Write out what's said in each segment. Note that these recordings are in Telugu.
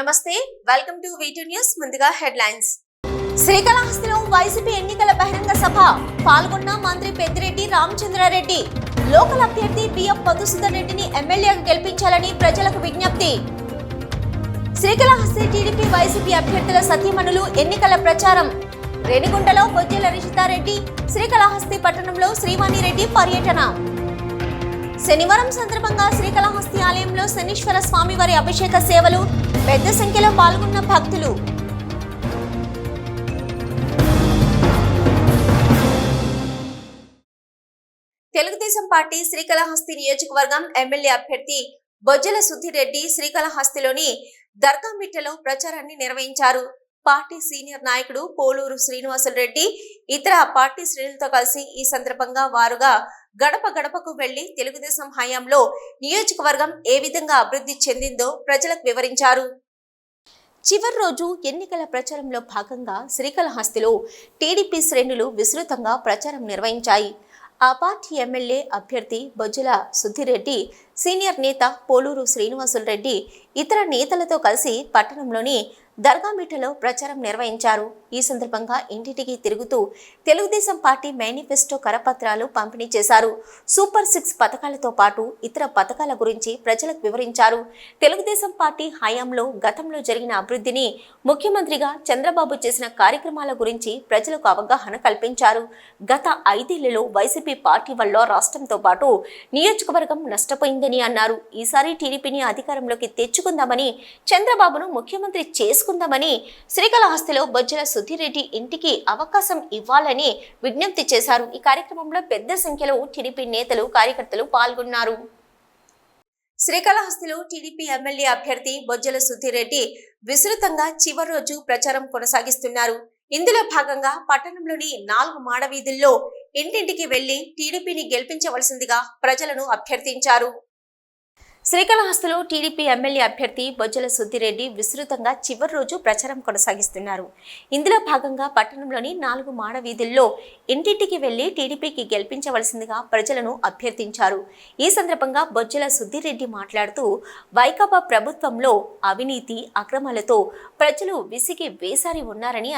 నమస్తే welcome to V two news ముందుగా హెడ్లైన్స్ శ్రీకాళహస్తిలో వైసీపీ ఎన్నికల బహిరంగ సభ. పాల్గొన్న మంత్రి పెద్దిరెడ్డి రామచంద్రారెడ్డి. లోకల్ అభ్యర్థి బిఎఫ్ మధుసూదన్ రెడ్డిని ఎమ్మెల్యేగా గెలిపించాలని ప్రజలకు విజ్ఞప్తి. శ్రీకాళహస్తి టీడీపీ వైసీపీ అభ్యర్థుల సతీమణులు ఎన్నికల ప్రచారం. రేణిగుంటలో బొజ్జల రిషితారెడ్డి శ్రీకాళహస్తి పట్టణంలో శ్రీవాణి రెడ్డి పర్యటన. శనివారం సందర్భంగా శ్రీకాళహస్తి ఆలయంలో శనీశ్వర స్వామివారి అభిషేక సేవలు పెద్ద సంఖ్యలో పాల్గొన్న భక్తులు. తెలుగుదేశం పార్టీ శ్రీకాళహస్తి నియోజకవర్గం ఎమ్మెల్యే అభ్యర్థి బొజ్జల సుద్దిరెడ్డి శ్రీకాళహస్తిలోని దర్గామిట్టలో ప్రచారాన్ని నిర్వహించారు. పార్టీ సీనియర్ నాయకుడు పోలూరు శ్రీనివాసులరెడ్డి ఇతర పార్టీ శ్రేణులతో కలిసి ఈ సందర్భంగా వారుగా గడప గడపకు వెళ్ళి తెలుగుదేశం హయాంలో నియోజకవర్గం ఏ విధంగా అభివృద్ధి చెందిందో ప్రజలకు వివరించారు. చివరి రోజు ఎన్నికల ప్రచారంలో భాగంగా శ్రీకాళహస్తిలో టీడీపీ శ్రేణులు విస్తృతంగా ప్రచారం నిర్వహించాయి. ఆ పార్టీ ఎమ్మెల్యే అభ్యర్థి బొజ్జుల సుద్దిరెడ్డి సీనియర్ నేత పోలూరు శ్రీనివాసులరెడ్డి ఇతర నేతలతో కలిసి పట్టణంలోని దర్గామిట్టలో ప్రచారం నిర్వహించారు. ఈ సందర్భంగా ఇంటింటికి తిరుగుతూ తెలుగుదేశం పార్టీ మేనిఫెస్టో కరపత్రాలు పంపిణీ చేశారు. సూపర్ సిక్స్ పథకాలతో పాటు ఇతర పథకాల గురించి ప్రజలకు వివరించారు. తెలుగుదేశం పార్టీ హయాంలో గతంలో జరిగిన అభివృద్ధిని ముఖ్యమంత్రిగా చంద్రబాబు చేసిన కార్యక్రమాల గురించి ప్రజలకు అవగాహన కల్పించారు. గత ఐదేళ్ళలో వైసీపీ పార్టీ వల్ల రాష్ట్రంతో పాటు నియోజకవర్గం నష్టపోయిందని అన్నారు. ఈసారి టీడీపీని అధికారంలోకి తెచ్చుకుందామని చంద్రబాబును ముఖ్యమంత్రి చేసుకుందామని శ్రీకాళహస్తిలో బొజ్జల సుధీరెడ్డి ఇంటికి అవకాశం ఇవ్వాలని విజ్ఞప్తి చేశారు. ఈ కార్యక్రమంలో పెద్ద సంఖ్యలో టీడీపీ నేతలు కార్యకర్తలు పాల్గొన్నారు. శ్రీకాళహస్తిలో టీడీపీ ఎమ్మెల్యే అభ్యర్థి బొజ్జల సుధీరెడ్డి విస్తృతంగా చివరి రోజు ప్రచారం కొనసాగిస్తున్నారు. ఇందులో భాగంగా పట్టణంలోని నాలుగు మాడవీధుల్లో ఇంటింటికి వెళ్ళి టీడీపీని గెలిపించవలసిందిగా ప్రజలను అభ్యర్థించారు. శ్రీకాళహస్తిలో టీడీపీ ఎమ్మెల్యే అభ్యర్థి బొజ్జల సుద్దిరెడ్డి విస్తృతంగా చివరి రోజు ప్రచారం కొనసాగిస్తున్నారు. ఇందులో భాగంగా పట్టణంలోని నాలుగు మాడ వీధుల్లో ఇంటింటికి వెళ్ళి టీడీపీకి గెలిపించవలసిందిగా ప్రజలను అభ్యర్థించారు. ఈ సందర్భంగా బొజ్జల సుద్దిరెడ్డి మాట్లాడుతూ వైకాపా ప్రభుత్వంలో అవినీతి అక్రమాలతో ప్రజలు విసిగి వేసారి ఉన్నారని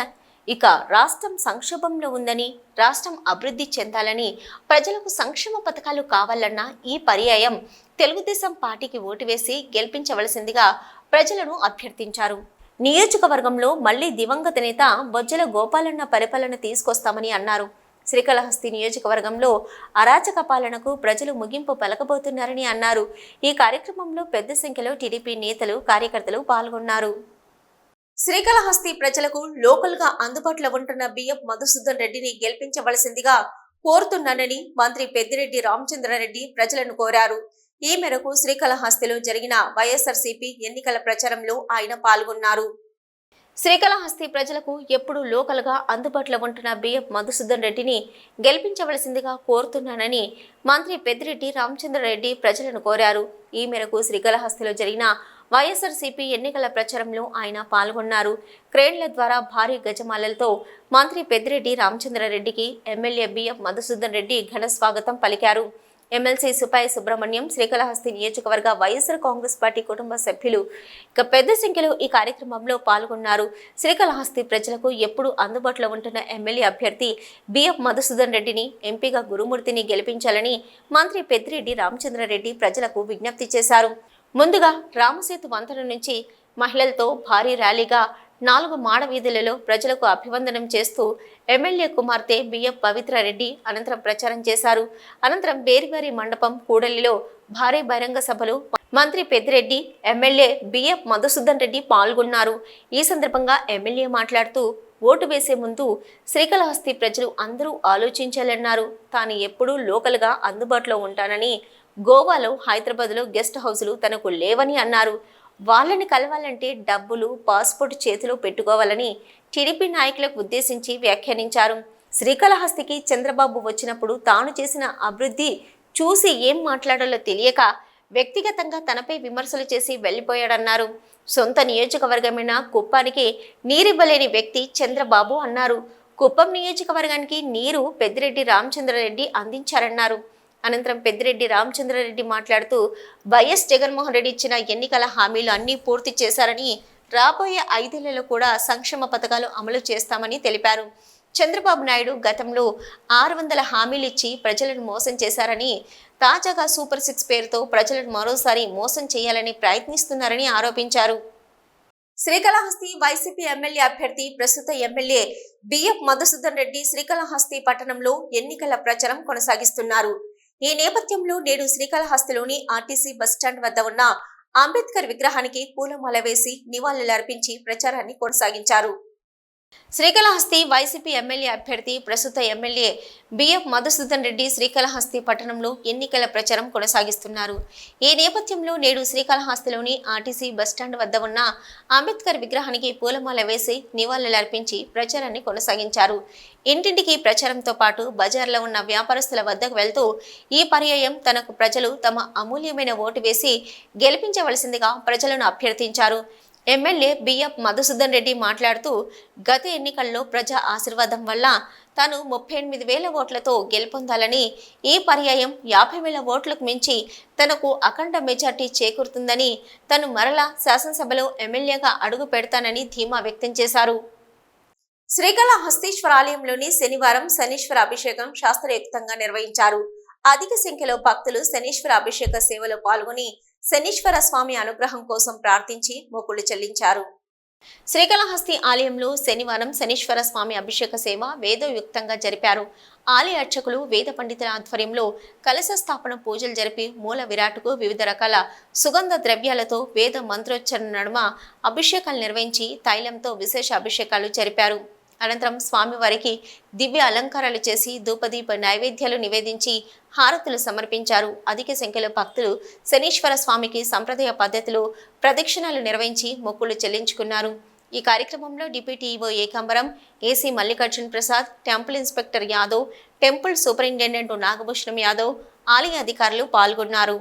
ఇక రాష్ట్రం సంక్షోభంలో ఉందని రాష్ట్రం అభివృద్ధి చెందాలని ప్రజలకు సంక్షేమ పథకాలు కావాలన్న ఈ పర్యాయం తెలుగుదేశం పార్టీకి ఓటు వేసి గెలిపించవలసిందిగా ప్రజలను అభ్యర్థించారు. నియోజకవర్గంలో మళ్ళీ దివంగత నేత బొజ్జల గోపాలన్న పరిపాలన తీసుకొస్తామని అన్నారు. శ్రీకాళహస్తి నియోజకవర్గంలో అరాచక పాలనకు ప్రజలు ముగింపు పలకబోతున్నారని అన్నారు. ఈ కార్యక్రమంలో పెద్ద సంఖ్యలో టీడీపీ నేతలు కార్యకర్తలు పాల్గొన్నారు. శ్రీకాళహస్తి ప్రజలకు లోకల్గా అందుబాటులో ఉంటున్న బియ్యం మధుసూదన్ రెడ్డిని గెలిపించవలసిందిగా కోరుతున్నానని మంత్రి పెద్దిరెడ్డి రామచంద్రారెడ్డి ప్రజలను కోరారు. ఈ మేరకు శ్రీకాళహస్తిలో జరిగిన వైఎస్ఆర్సీపీ ఎన్నికల ప్రచారంలో ఆయన పాల్గొన్నారు. శ్రీకాళహస్తి ప్రజలకు ఎప్పుడూ లోకల్గా అందుబాటులో ఉంటున్న బిఎఫ్ మధుసూదన్ రెడ్డిని గెలిపించవలసిందిగా కోరుతున్నానని మంత్రి పెద్దిరెడ్డి రామచంద్రారెడ్డి ప్రజలను కోరారు. ఈ మేరకు శ్రీకాళహస్తిలో జరిగిన వైఎస్ఆర్సీపీ ఎన్నికల ప్రచారంలో ఆయన పాల్గొన్నారు. క్రేన్ల ద్వారా భారీ గజమాలలతో మంత్రి పెద్దిరెడ్డి రామచంద్రారెడ్డికి ఎమ్మెల్యే బిఎఫ్ మధుసూదన్ రెడ్డి ఘన స్వాగతం పలికారు. ఎమ్మెల్సీ సుపాయి సుబ్రహ్మణ్యం శ్రీకాళహస్తి నియోజకవర్గ వైఎస్ఆర్ కాంగ్రెస్ పార్టీ కుటుంబ సభ్యులు ఇక పెద్ద సంఖ్యలో ఈ కార్యక్రమంలో పాల్గొన్నారు. శ్రీకాళహస్తి ప్రజలకు ఎప్పుడు అందుబాటులో ఉంటున్న ఎమ్మెల్యే అభ్యర్థి బిఎఫ్ మధుసూదన్ రెడ్డిని ఎంపీగా గురుమూర్తిని గెలిపించాలని మంత్రి పెద్దిరెడ్డి రామచంద్రారెడ్డి ప్రజలకు విజ్ఞప్తి చేశారు. ముందుగా రామసేతు వంతెన నుంచి మహిళలతో భారీ ర్యాలీగా నాలుగు మాడ వీధులలో ప్రజలకు అభివందనం చేస్తూ ఎమ్మెల్యే కుమార్తె బిఎఫ్ పవిత్రారెడ్డి అనంతరం ప్రచారం చేశారు. అనంతరం బేరివారి మండపం కూడలిలో భారీ బహిరంగ సభలు మంత్రి పెద్దిరెడ్డి ఎమ్మెల్యే బిఎఫ్ మధుసూదన్ రెడ్డి పాల్గొన్నారు. ఈ సందర్భంగా ఎమ్మెల్యే మాట్లాడుతూ ఓటు వేసే ముందు శ్రీకాళహస్తి ప్రజలు అందరూ ఆలోచించాలన్నారు. తాను ఎప్పుడూ లోకల్గా అందుబాటులో ఉంటానని గోవాలో హైదరాబాద్లో గెస్ట్ హౌసులు తనకు లేవని అన్నారు. వాళ్ళని కలవాలంటే డబ్బులు పాస్పోర్ట్ చేతిలో పెట్టుకోవాలని టీడీపీ నాయకులకు ఉద్దేశించి వ్యాఖ్యానించారు. శ్రీకాళహస్తికి చంద్రబాబు వచ్చినప్పుడు తాను చేసిన అభివృద్ధి చూసి ఏం మాట్లాడాలో తెలియక వ్యక్తిగతంగా తనపై విమర్శలు చేసి వెళ్ళిపోయాడన్నారు. సొంత నియోజకవర్గమైన కుప్పానికి నీరివ్వలేని వ్యక్తి చంద్రబాబు అన్నారు. కుప్పం నియోజకవర్గానికి నీరు పెద్దిరెడ్డి రామచంద్రారెడ్డి అందించారన్నారు. అనంతరం పెద్దిరెడ్డి రామచంద్రారెడ్డి మాట్లాడుతూ వైఎస్ జగన్మోహన్ రెడ్డి ఇచ్చిన ఎన్నికల హామీలు అన్నీ పూర్తి చేశారని రాబోయే ఐదేళ్ళలో కూడా సంక్షేమ పథకాలు అమలు చేస్తామని తెలిపారు. చంద్రబాబు నాయుడు గతంలో ఆరు వందల హామీలు ఇచ్చి ప్రజలను మోసం చేశారని తాజాగా సూపర్ సిక్స్ పేరుతో ప్రజలను మరోసారి మోసం చేయాలని ప్రయత్నిస్తున్నారని ఆరోపించారు. శ్రీకాళహస్తి వైసీపీ ఎమ్మెల్యే అభ్యర్థి ప్రస్తుత MLA B F Madhusudan Reddy Srikalahasti పట్టణంలో ఎన్నికల ప్రచారం కొనసాగిస్తున్నారు. ఈ నేపథ్యంలో నేడు శ్రీకాళహస్తిలోని ఆర్టీసీ బస్టాండ్ వద్ద ఉన్న అంబేద్కర్ విగ్రహానికి పూలమాల వేసి నివాళులర్పించి ప్రచారాన్ని కొనసాగించారు. శ్రీకాళహస్తి వైసీపీ ఎమ్మెల్యే అభ్యర్థి ప్రస్తుత MLA B F Madhusudan Reddy Srikalahasti పట్టణంలో ఎన్నికల ప్రచారం కొనసాగిస్తున్నారు. ఈ నేపథ్యంలో నేడు శ్రీకాళహస్తిలోని ఆర్టీసీ బస్టాండ్ వద్ద ఉన్న అంబేద్కర్ విగ్రహానికి పూలమాల వేసి నివాళులర్పించి ప్రచారాన్ని కొనసాగించారు. ఇంటింటికి ప్రచారంతో పాటు బజార్లో ఉన్న వ్యాపారస్తుల వద్దకు వెళ్తూ ఈ పర్యాయం తనకు ప్రజలు తమ అమూల్యమైన ఓటు వేసి గెలిపించవలసిందిగా ప్రజలను అభ్యర్థించారు. ఎమ్మెల్యే బిఎఫ్ మధుసూదన్ రెడ్డి మాట్లాడుతూ గత ఎన్నికల్లో ప్రజా ఆశీర్వాదం వల్ల తాను ముప్పై ఎనిమిది వేల ఓట్లతో గెలుపొందాలని ఈ పర్యాయం యాభై వేల ఓట్లకు మించి తనకు అఖండ మెజార్టీ చేకూరుతుందని తను మరలా శాసనసభలో ఎమ్మెల్యేగా అడుగు పెడతానని ధీమా వ్యక్తం చేశారు. శ్రీకాళహస్తీశ్వర ఆలయంలోని శనివారం శనీశ్వర అభిషేకం శాస్త్రయుక్తంగా నిర్వహించారు. అధిక సంఖ్యలో భక్తులు శనీశ్వర అభిషేక సేవలో పాల్గొని శనీశ్వర స్వామి అనుగ్రహం కోసం ప్రార్థించి మొక్కులు చెల్లించారు. శ్రీకాళహస్తి ఆలయంలో శనివారం శనీశ్వర స్వామి అభిషేక సేవ వేదయుక్తంగా జరిపారు. ఆలయ అర్చకులు వేద పండితుల ఆధ్వర్యంలో కలశ స్థాపన పూజలు జరిపి మూల విరాట్కు వివిధ రకాల సుగంధ ద్రవ్యాలతో వేద మంత్రోచ్చరణ నడుమ అభిషేకాలు నిర్వహించి తైలంతో విశేష అభిషేకాలు జరిపారు. అనంతరం స్వామివారికి దివ్య అలంకారాలు చేసి ధూపదీప నైవేద్యాలు నివేదించి హారతులు సమర్పించారు. అధిక సంఖ్యలో భక్తులు శనీశ్వర స్వామికి సంప్రదాయ పద్ధతిలో ప్రదక్షిణాలు నిర్వహించి మొక్కులు చెల్లించుకున్నారు. ఈ కార్యక్రమంలో deputy EO Ekambaram AC Mallikarjun Prasad temple inspector Yadav temple superintendent Nagabhushanam Yadav ఆలయ అధికారులు పాల్గొన్నారు.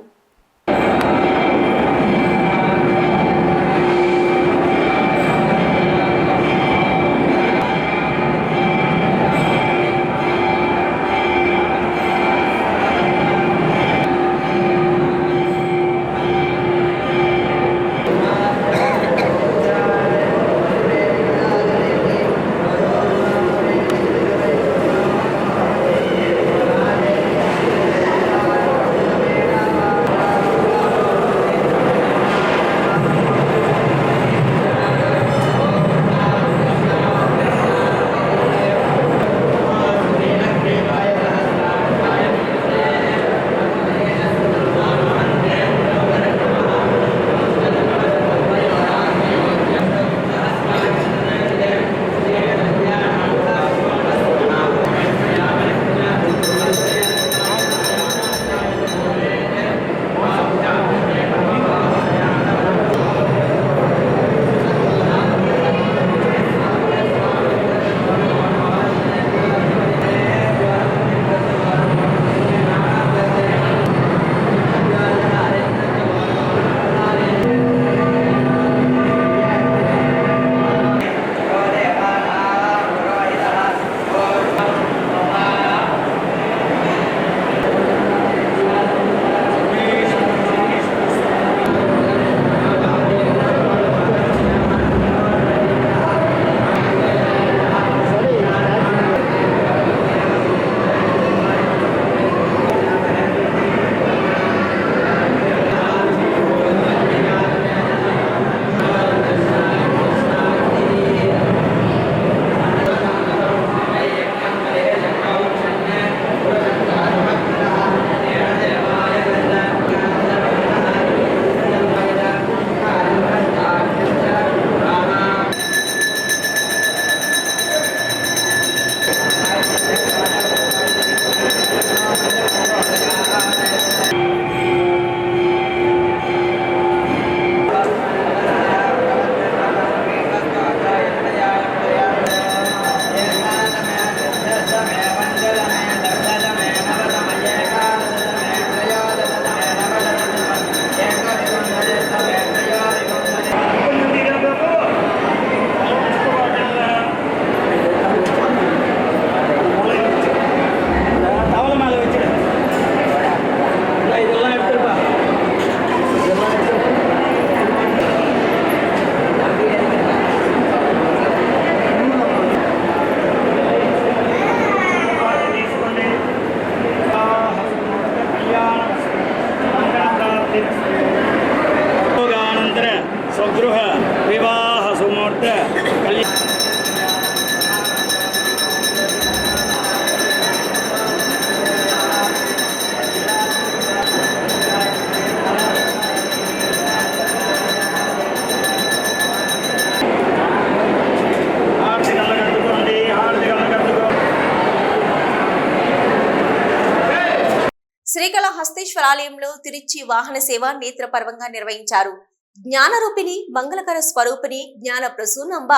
శ్రీకాళహస్తీశ్వర ఆలయంలో తిరుచి వాహన సేవ నేత్రపర్వంగా నిర్వహించారు. జ్ఞానరూపిణి మంగళకర స్వరూపిణి జ్ఞాన ప్రసూనంబ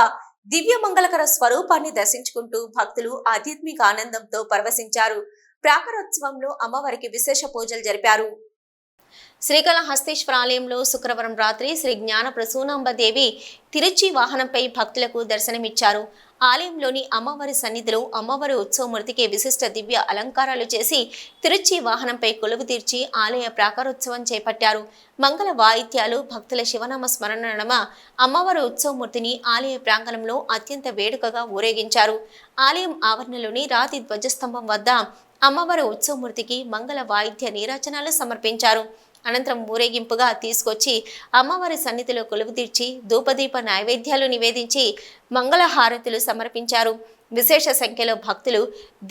దివ్య మంగళకర స్వరూపాన్ని దర్శించుకుంటూ భక్తులు ఆధ్యాత్మిక ఆనందంతో పరవశించారు. ప్రాకారోత్సవంలో అమ్మవారికి విశేష పూజలు జరిపారు. శ్రీకాళహస్తీశ్వర ఆలయంలో శుక్రవారం రాత్రి శ్రీ జ్ఞాన ప్రసూనాంబ దేవి తిరుచి వాహనంపై భక్తులకు దర్శనమిచ్చారు. ఆలయంలోని అమ్మవారి సన్నిధిలో అమ్మవారి ఉత్సవమూర్తికి విశిష్ట దివ్య అలంకారాలు చేసి తిరుచి వాహనంపై కొలువు తీర్చి ఆలయ ప్రాకారోత్సవం చేపట్టారు. మంగళ వాయిద్యాలు భక్తుల శివనామ స్మరణ నడమ అమ్మవారి ఉత్సవమూర్తిని ఆలయ ప్రాంగణంలో అత్యంత వేడుకగా ఊరేగించారు. ఆలయం ఆవరణలోని రాతి ధ్వజస్తంభం వద్ద అమ్మవారి ఉత్సవమూర్తికి మంగళ వాయిద్య నీరాజనాలు సమర్పించారు. అనంతరం ఊరేగింపుగా తీసుకొచ్చి అమ్మవారి సన్నిధిలో కొలువు తీర్చి ధూపదీప నైవేద్యాలు నివేదించి మంగళహారతులు సమర్పించారు. విశేష సంఖ్యలో భక్తులు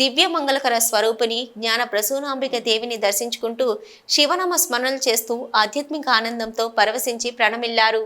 దివ్య మంగళకర స్వరూపిణి జ్ఞాన ప్రసూనాంబిక దేవిని దర్శించుకుంటూ శివనామ స్మరణలు చేస్తూ ఆధ్యాత్మిక ఆనందంతో పరవశించి ప్రణమిల్లారు.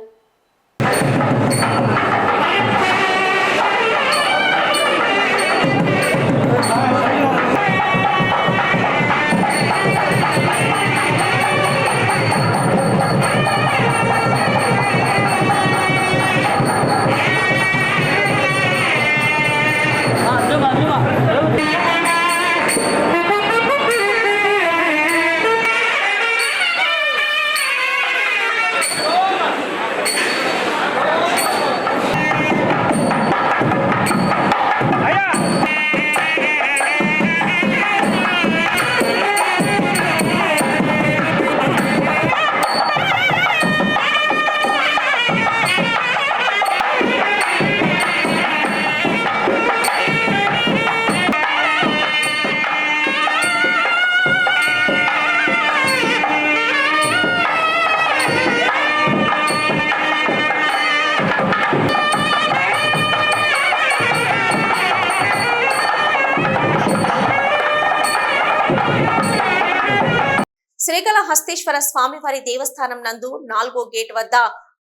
శ్రీకాళహస్తీశ్వర స్వామివారి దేవస్థానం నందు నాలుగో గేట్ వద్ద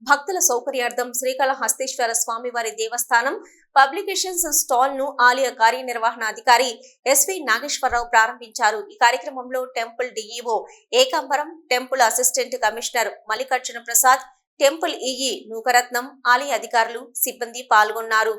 భక్తుల సౌకర్యార్థం శ్రీకాళహస్తీశ్వర స్వామివారి దేవస్థానం పబ్లికేషన్స్ స్టాల్ను ఆలయ కార్యనిర్వహణాధికారి ఎస్వి నాగేశ్వరరావు ప్రారంభించారు. ఈ కార్యక్రమంలో temple DEO Ekambaram temple assistant commissioner Mallikarjuna Prasad temple EE Nookaratnam ఆలయ అధికారులు సిబ్బంది పాల్గొన్నారు.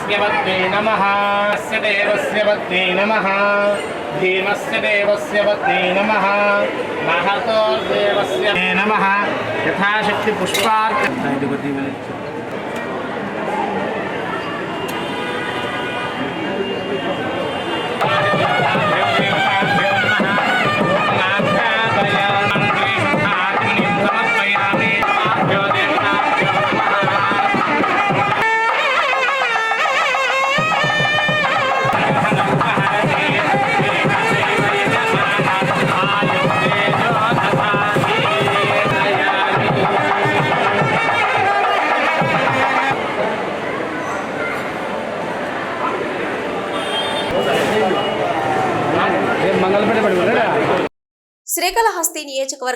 ఈశానస్య దేవస్య పత్నే నమ అస్య దేవస్య పత్నే నమ భీమస్య దేవస్య పత్నే నమ మహతోర్దేవస్య నమ యథాశక్తి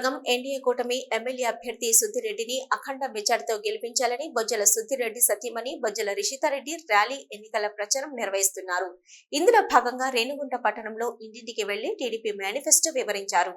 నియోజకవర్గం ఎన్డీఏ కూటమి ఎమ్మెల్యే అభ్యర్థి సుద్దిరెడ్డిని అఖండ మెజార్టీతో గెలిపించాలని బొజ్జల సుద్దిరెడ్డి సతీమణి బొజ్జల రిషితారెడ్డి ర్యాలీ ఎన్నికల ప్రచారం నిర్వహిస్తున్నారు. ఇందులో భాగంగా రేణుగుంట పట్టణంలో ఇంటింటికి వెళ్ళి టీడీపీ మేనిఫెస్టో వివరించారు.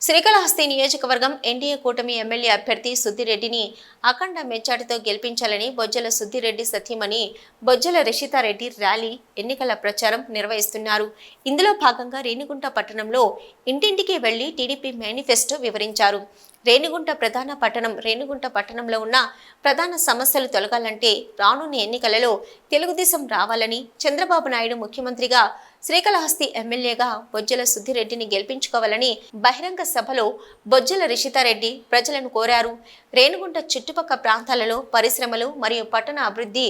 శ్రీకాళహస్తి నియోజకవర్గం ఎన్డీఏ కూటమి ఎమ్మెల్యే అభ్యర్థి సుద్దిరెడ్డిని అఖండ మెచ్చాటితో గెలిపించాలని బొజ్జల సుద్దిరెడ్డి సతీమణి బొజ్జల రషితారెడ్డి ర్యాలీ ఎన్నికల ప్రచారం నిర్వహిస్తున్నారు. ఇందులో భాగంగా రేణిగుంట పట్టణంలో ఇంటింటికి వెళ్ళి టీడీపీ మేనిఫెస్టో వివరించారు. రేణిగుంట ప్రధాన పట్టణం రేణిగుంట పట్టణంలో ఉన్న ప్రధాన సమస్యలు తొలగాలంటే రానున్న ఎన్నికలలో తెలుగుదేశం రావాలని చంద్రబాబు నాయుడు ముఖ్యమంత్రిగా శ్రీకాళహస్తి ఎమ్మెల్యేగా బొజ్జల సుద్దిరెడ్డిని గెలిపించుకోవాలని బహిరంగ సభలో బొజ్జల రిషితారెడ్డి ప్రజలను కోరారు. రేణుగుంట చుట్టుపక్క ప్రాంతాలలో పరిశ్రమలు మరియు పట్టణ అభివృద్ధి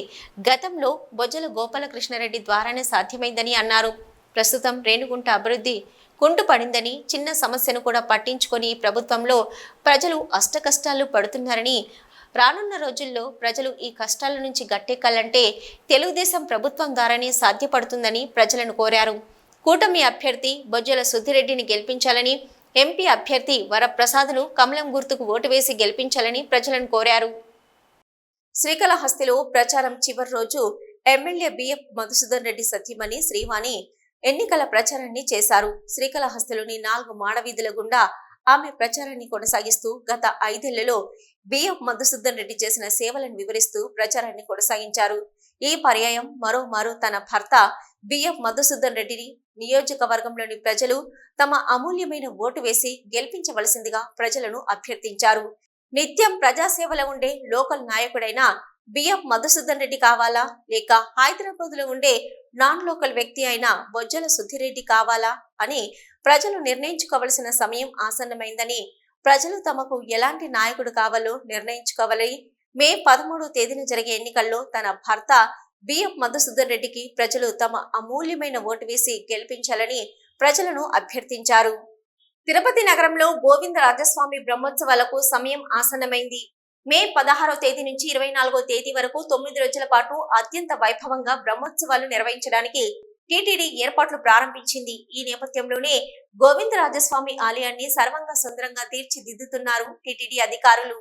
గతంలో బొజ్జల గోపాలకృష్ణారెడ్డి ద్వారానే సాధ్యమైందని అన్నారు. ప్రస్తుతం రేణుగుంట అభివృద్ధి కుంటుపడిందని చిన్న సమస్యను కూడా పట్టించుకొని ఈ ప్రభుత్వంలో ప్రజలు అష్టకష్టాలు పడుతున్నారని రానున్న రోజుల్లో ప్రజలు ఈ కష్టాల నుంచి గట్టెక్కాలంటే తెలుగుదేశం ప్రభుత్వం ద్వారానే సాధ్యపడుతుందని ప్రజలను కోరారు. కూటమి అభ్యర్థి బొజ్జల సుద్దిరెడ్డిని గెలిపించాలని ఎంపీ అభ్యర్థి వరప్రసాద్ను కమలం గుర్తుకు ఓటు వేసి గెలిపించాలని ప్రజలను కోరారు. శ్రీకాళహస్తిలో ప్రచారం చివరి రోజు ఎమ్మెల్యే బిఎఫ్ మధుసూదన్ రెడ్డి సతీమణి శ్రీవాణి ఎన్నికల ప్రచారాన్ని చేశారు. శ్రీకాళహస్తిలోని నాలుగు మాడవీధుల గుండా ఆమె ప్రచారాన్ని కొనసాగిస్తూ గత ఐదేళ్ళలో బిఎఫ్ మధుసూదన్ రెడ్డి చేసిన సేవలను వివరిస్తూ ప్రచారాన్ని కొనసాగించారు. ఈ పర్యాయం మరోమారు తన భర్త బిఎఫ్ మధుసూదన్ రెడ్డిని నియోజకవర్గంలోని ప్రజలు తమ అమూల్యమైన ఓటు వేసి గెలిపించవలసిందిగా ప్రజలను అభ్యర్థించారు. నిత్యం ప్రజాసేవలో ఉండే లోకల్ నాయకుడైన బిఎఫ్ మధుసూదన్ రెడ్డి కావాలా? లేక హైదరాబాద్లో ఉండే నాన్ లోకల్ వ్యక్తి అయిన బొజ్జల సుధిరెడ్డి కావాలా? అని ప్రజలు నిర్ణయించుకోవలసిన సమయం ఆసన్నమైందని ప్రజలు తమకు ఎలాంటి నాయకుడు కావాలో నిర్ణయించుకోవాలి. మే పదమూడో తేదీన జరిగే ఎన్నికల్లో తన భర్త బిఎఫ్ మధుసూదన్ రెడ్డికి ప్రజలు తమ అమూల్యమైన ఓటు వేసి గెలిపించాలని ప్రజలను అభ్యర్థించారు. తిరుపతి నగరంలో గోవింద రాజస్వామి బ్రహ్మోత్సవాలకు సమయం ఆసన్నమైంది. మే పదహారో తేదీ నుంచి ఇరవై నాలుగో తేదీ వరకు తొమ్మిది రోజుల పాటు అత్యంత వైభవంగా బ్రహ్మోత్సవాలు నిర్వహించడానికి టీటీడీ ఏర్పాట్లు ప్రారంభించింది. ఈ నేపథ్యంలోనే గోవింద రాజస్వామి ఆలయాన్ని సర్వంగా సుందరంగా తీర్చిదిద్దుతున్నారు టీటీడీ అధికారులు.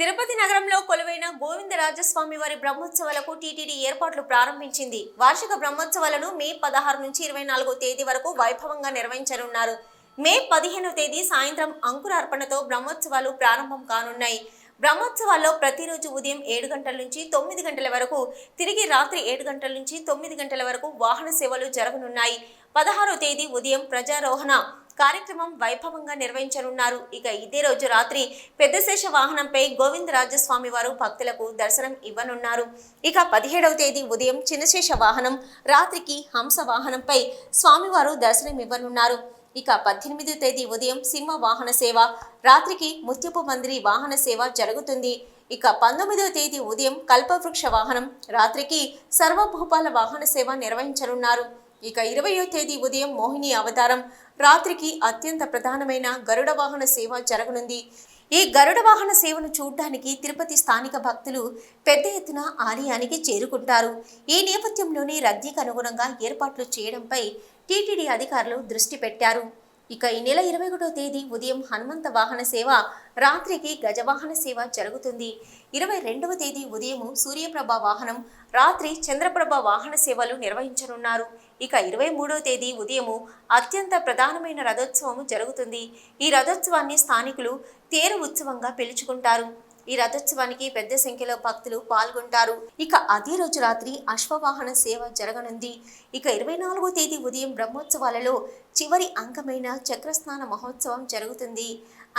తిరుపతి నగరంలో కొలువైన గోవింద రాజస్వామి వారి బ్రహ్మోత్సవాలకు టీటీడీ ఏర్పాట్లు ప్రారంభించింది. వార్షిక బ్రహ్మోత్సవాలను మే పదహారు నుంచి ఇరవై నాలుగో తేదీ వరకు వైభవంగా నిర్వహించనున్నారు. మే పదిహేనో తేదీ సాయంత్రం అంకురార్పణతో బ్రహ్మోత్సవాలు ప్రారంభం కానున్నాయి. బ్రహ్మోత్సవాల్లో ప్రతిరోజు ఉదయం ఏడు గంటల నుంచి తొమ్మిది గంటల వరకు తిరిగి రాత్రి ఏడు గంటల నుంచి తొమ్మిది గంటల వరకు వాహన సేవలు జరగనున్నాయి. పదహారో తేదీ ఉదయం ప్రజారోహణ కార్యక్రమం వైభవంగా నిర్వహించనున్నారు. ఇక ఇదే రోజు రాత్రి పెద్దశేష వాహనంపై గోవిందరాజస్వామి వారు భక్తులకు దర్శనం ఇవ్వనున్నారు. ఇక పదిహేడవ తేదీ ఉదయం చిన్నశేష వాహనం రాత్రికి హంస వాహనంపై స్వామివారు దర్శనం ఇవ్వనున్నారు. ఇక పద్దెనిమిదో తేదీ ఉదయం సింహ వాహన సేవ రాత్రికి ముత్యపు మందిరి వాహన సేవ జరుగుతుంది. ఇక పంతొమ్మిదవ తేదీ ఉదయం కల్పవృక్ష వాహనం రాత్రికి సర్వభూపాల వాహన సేవ నిర్వహించనున్నారు. ఇక ఇరవయో తేదీ ఉదయం మోహిని అవతారం రాత్రికి అత్యంత ప్రధానమైన గరుడ వాహన సేవ జరగనుంది. ఈ గరుడ వాహన సేవను చూడడానికి తిరుపతి స్థానిక భక్తులు పెద్ద ఎత్తున ఆలయానికి చేరుకుంటారు. ఈ నేపథ్యంలోనే రద్దీకి అనుగుణంగా ఏర్పాట్లు చేయడంపై టీటీడీ అధికారులు దృష్టి పెట్టారు. ఇక ఈ నెల ఇరవై ఒకటో తేదీ ఉదయం హనుమంత వాహన సేవ రాత్రికి గజవాహన సేవ జరుగుతుంది. ఇరవై రెండవ తేదీ ఉదయం సూర్యప్రభ వాహనం రాత్రి చంద్రప్రభ వాహన సేవలు నిర్వహించనున్నారు. ఇక ఇరవై మూడవ తేదీ ఉదయము అత్యంత ప్రధానమైన రథోత్సవం జరుగుతుంది. ఈ రథోత్సవాన్ని స్థానికులు తేరు ఉత్సవంగా పిలుచుకుంటారు. ఈ రథోత్సవానికి పెద్ద సంఖ్యలో భక్తులు పాల్గొంటారు. ఇక అదే రోజు రాత్రి అశ్వవాహన సేవ జరగనుంది. ఇక ఇరవై నాలుగో తేదీ ఉదయం బ్రహ్మోత్సవాలలో చివరి అంకమైన చక్రస్నాన మహోత్సవం జరుగుతుంది.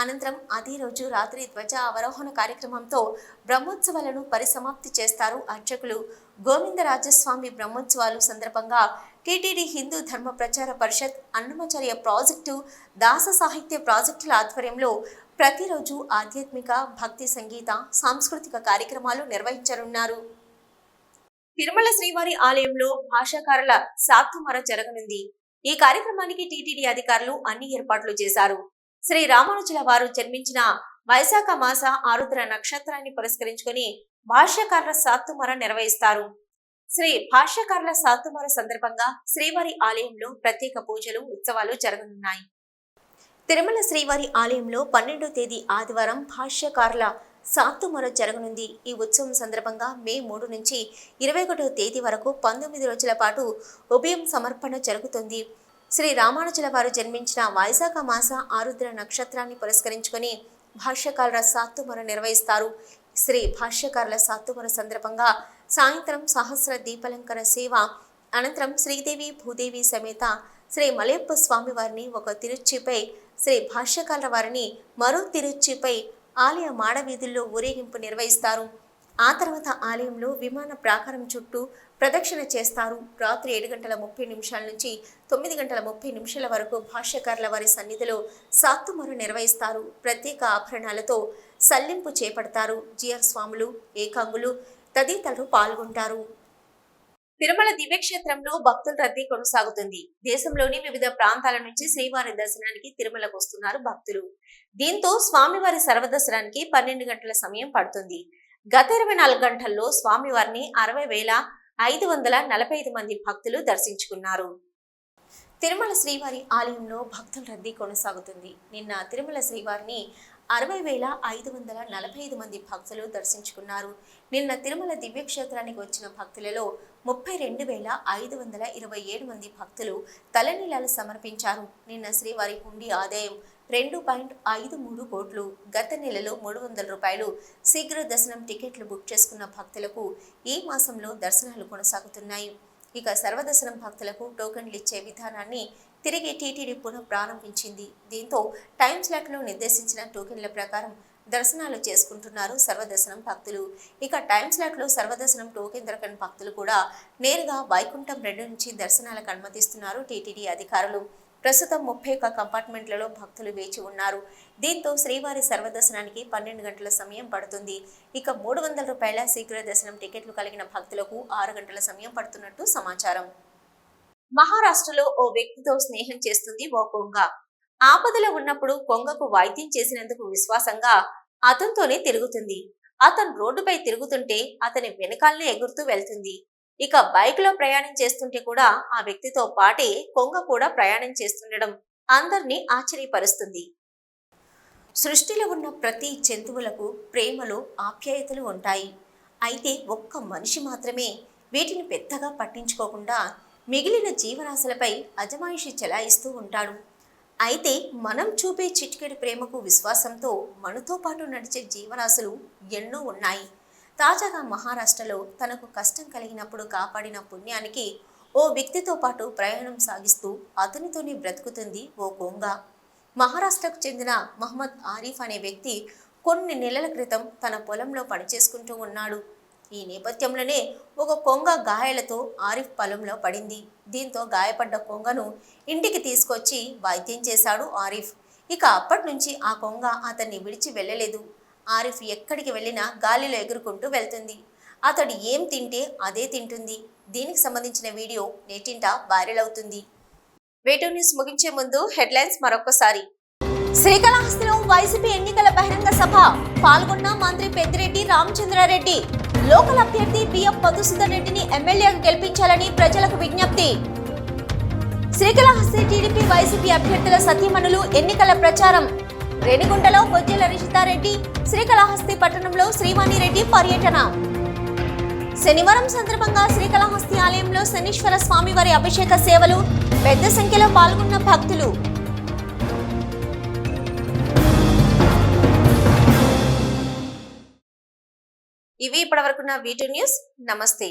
అనంతరం అదే రోజు రాత్రి ధ్వజ అవరోహణ కార్యక్రమంతో బ్రహ్మోత్సవాలను పరిసమాప్తి చేస్తారు అర్చకులు. గోవిందరాజస్వామి బ్రహ్మోత్సవాలు సందర్భంగా టీటీడీ హిందూ ధర్మ ప్రచార పరిషత్ అన్నమాచార్య ప్రాజెక్టు దాస సాహిత్య ప్రాజెక్టుల ఆధ్వర్యంలో ప్రతిరోజు ఆధ్యాత్మిక భక్తి సంగీత సాంస్కృతిక కార్యక్రమాలు నిర్వహించనున్నారు. తిరుమల శ్రీవారి ఆలయంలో భాషాకారుల సాత్తుమర జరగనుంది. ఈ కార్యక్రమానికి టీటీడీ అధికారులు అన్ని ఏర్పాట్లు చేశారు. శ్రీ రామానుజుల వారు జన్మించిన వైశాఖ మాస ఆరుద్ర నక్షత్రాన్ని పురస్కరించుకొని భాష్యకారుల సాత్తుమర నిర్వహిస్తారు. శ్రీ భాష్యకారుల సాత్తుమర సందర్భంగా శ్రీవారి ఆలయంలో ప్రత్యేక పూజలు ఉత్సవాలు జరగనున్నాయి. తిరుమల శ్రీవారి ఆలయంలో పన్నెండో తేదీ ఆదివారం భాష్యకారుల సాత్తుమర జరగనుంది. ఈ ఉత్సవం సందర్భంగా మే మూడు నుంచి ఇరవై ఒకటో తేదీ వరకు పంతొమ్మిది రోజుల పాటు ఉభయం సమర్పణ జరుగుతుంది. శ్రీ రామానుజుల వారు జన్మించిన వైశాఖ మాస ఆరుద్ర నక్షత్రాన్ని పురస్కరించుకొని భాష్యకారుల సాత్తుమర నిర్వహిస్తారు. శ్రీ భాష్యకారుల సాత్తుమర సందర్భంగా సాయంత్రం సహస్ర దీపాలంకర సేవ అనంతరం శ్రీదేవి భూదేవి సమేత శ్రీ మలయప్ప స్వామివారిని ఒక తిరుచిపై శ్రీ భాష్యకాల వారిని మరో తిరుచిపై ఆలయ మాడవీధుల్లో ఊరేగింపు నిర్వహిస్తారు. ఆ తర్వాత ఆలయంలో విమాన ప్రాకారం చుట్టూ ప్రదక్షిణ చేస్తారు. రాత్రి ఏడు గంటల ముప్పై నిమిషాల నుంచి తొమ్మిది గంటల ముప్పై నిమిషాల వరకు భాష్యకారుల వారి సన్నిధిలో సాత్తుమరు నిర్వహిస్తారు. ప్రత్యేక ఆభరణాలతో సల్లింపు చేపడతారు. జిఆర్ స్వాములు ఏకాంగులు తదితరులు పాల్గొంటారు. తిరుమల దివ్యక్షేత్రంలో భక్తుల రద్దీ కొనసాగుతుంది. దేశంలోని వివిధ ప్రాంతాల నుంచి శ్రీవారి దర్శనానికి తిరుమలకు వస్తున్నారు భక్తులు. దీంతో స్వామివారి సర్వదర్శనానికి పన్నెండు గంటల సమయం పడుతుంది. గత ఇరవై నాలుగు గంటల్లో స్వామివారిని అరవై వేల ఐదు వందల నలభై ఐదు మంది భక్తులు దర్శించుకున్నారు. తిరుమల శ్రీవారి ఆలయంలో భక్తుల రద్దీ కొనసాగుతుంది. నిన్న తిరుమల శ్రీవారిని అరవై వేల ఐదు వందల నలభై ఐదు మంది భక్తులు దర్శించుకున్నారు. నిన్న తిరుమల దివ్యక్షేత్రానికి వచ్చిన భక్తులలో ముప్పై రెండు వేల ఐదు వందల ఇరవై ఏడు మంది భక్తులు తలనీలాలు సమర్పించారు. నిన్న శ్రీవారి హుండీ ఆదాయం రెండు పాయింట్ ఐదు మూడు కోట్లు గత నెలలో మూడు వందల రూపాయలు. శీఘ్ర దర్శనం టికెట్లు బుక్ చేసుకున్న భక్తులకు ఈ మాసంలో దర్శనాలు కొనసాగుతున్నాయి. ఇక సర్వదర్శనం భక్తులకు టోకెన్లు ఇచ్చే విధానాన్ని తిరిగి టీటీడీ పునః ప్రారంభించింది. దీంతో టైం స్లాట్లో నిర్దేశించిన టోకెన్ల ప్రకారం దర్శనాలు చేసుకుంటున్నారు సర్వదర్శనం భక్తులు. ఇక టైమ్ స్లాట్లో సర్వదర్శనం టోకెన్ దొరకని భక్తులు కూడా నేరుగా వైకుంఠం రెండు నుంచి దర్శనాలకు అనుమతిస్తున్నారు టీటీడీ అధికారులు. ప్రస్తుతం ముప్పై ఒక్క కంపార్ట్మెంట్లలో భక్తులు వేచి ఉన్నారు. దీంతో శ్రీవారి సర్వదర్శనానికి పన్నెండు గంటల సమయం పడుతుంది. ఇక మూడు వందల రూపాయల శీఘ్ర దర్శనం టికెట్లు కలిగిన భక్తులకు ఆరు గంటల సమయం పడుతున్నట్టు సమాచారం. మహారాష్ట్రలో ఓ వ్యక్తితో స్నేహం చేస్తుంది ఓ కొంగ. ఆపదలో ఉన్నప్పుడు కొంగకు వైద్యం చేసినందుకు విశ్వాసంగా అతనితోనే తిరుగుతుంది. అతను రోడ్డుపై తిరుగుతుంటే అతని వెనకాలనే ఎగురుతూ వెళ్తుంది. ఇక బైక్లో ప్రయాణం చేస్తుంటే కూడా ఆ వ్యక్తితో పాటే కొంగ కూడా ప్రయాణం చేస్తుండడం అందరినీ ఆశ్చర్యపరుస్తుంది. సృష్టిలో ఉన్న ప్రతి జంతువులకు ప్రేమలో ఆప్యాయతలు ఉంటాయి. అయితే ఒక్క మనిషి మాత్రమే వీటిని పెద్దగా పట్టించుకోకుండా మిగిలిన జీవరాశులపై అజమాయిషి చెలాయిస్తూ ఉంటాడు. అయితే మనం చూపే చిటికెడు ప్రేమకు విశ్వాసంతో మనతో పాటు నడిచే జీవరాశులు ఎన్నో ఉన్నాయి. తాజాగా మహారాష్ట్రలో తనకు కష్టం కలిగినప్పుడు కాపాడిన పుణ్యానికి ఓ వ్యక్తితో పాటు ప్రయాణం సాగిస్తూ అతనితోనే బ్రతుకుతుంది ఓ కొంగ. మహారాష్ట్రకు చెందిన మహమ్మద్ ఆరిఫ్ అనే వ్యక్తి కొన్ని నెలల క్రితం తన పొలంలో పనిచేసుకుంటూ ఉన్నాడు. ఈ నేపథ్యంలోనే ఒక కొంగ గాయాలతో ఆరిఫ్ పొలంలో పడింది. దీంతో గాయపడ్డ కొంగను ఇంటికి తీసుకొచ్చి వైద్యం చేశాడు ఆరిఫ్. ఇక అప్పటి నుంచి ఆ కొంగ అతన్ని విడిచి వెళ్ళలేదు. ఆరిఫ్ ఎక్కడికి వెళ్ళినా గాలిలో ఎగురుకుంటూ వెళ్తుంది. అతడు ఏం తింటే అదే తింటుంది. దీనికి సంబంధించిన వీడియో నేటింట వైరల్ అవుతుంది. వేటూ న్యూస్ ముగించే ముందు హెడ్లైన్స్ మరొకసారి శ్రీకాళహస్తిలో వైసీపీ ఎన్నికల బహిరంగ సభ పాల్గొన్న మంత్రి పెద్దిరెడ్డి రామచంద్రారెడ్డి. లోకల్ అభ్యర్థి బిఎం మధుసూదన్ రెడ్డిని ఎమ్మెల్యేగా గెలిపించాలని ప్రజలకు విజ్ఞప్తి. శ్రీకాళహస్తి టీడీపీ వైసీపీ అభ్యర్థుల సతీమణులు ఎన్నికల ప్రచారం. రేణిగుంటలో బొజ్జల రిషితారెడ్డి శ్రీకాళహస్తి పట్టణంలో శ్రీవాణిరెడ్డి పర్యటన. శనివారం సందర్భంగా శ్రీకాళహస్తి ఆలయంలో శనీశ్వర స్వామివారి అభిషేక సేవలు పెద్ద సంఖ్యలో పాల్గొన్న భక్తులు. ఇవి ఇప్పటివరకున్న వీడియో న్యూస్. నమస్తే.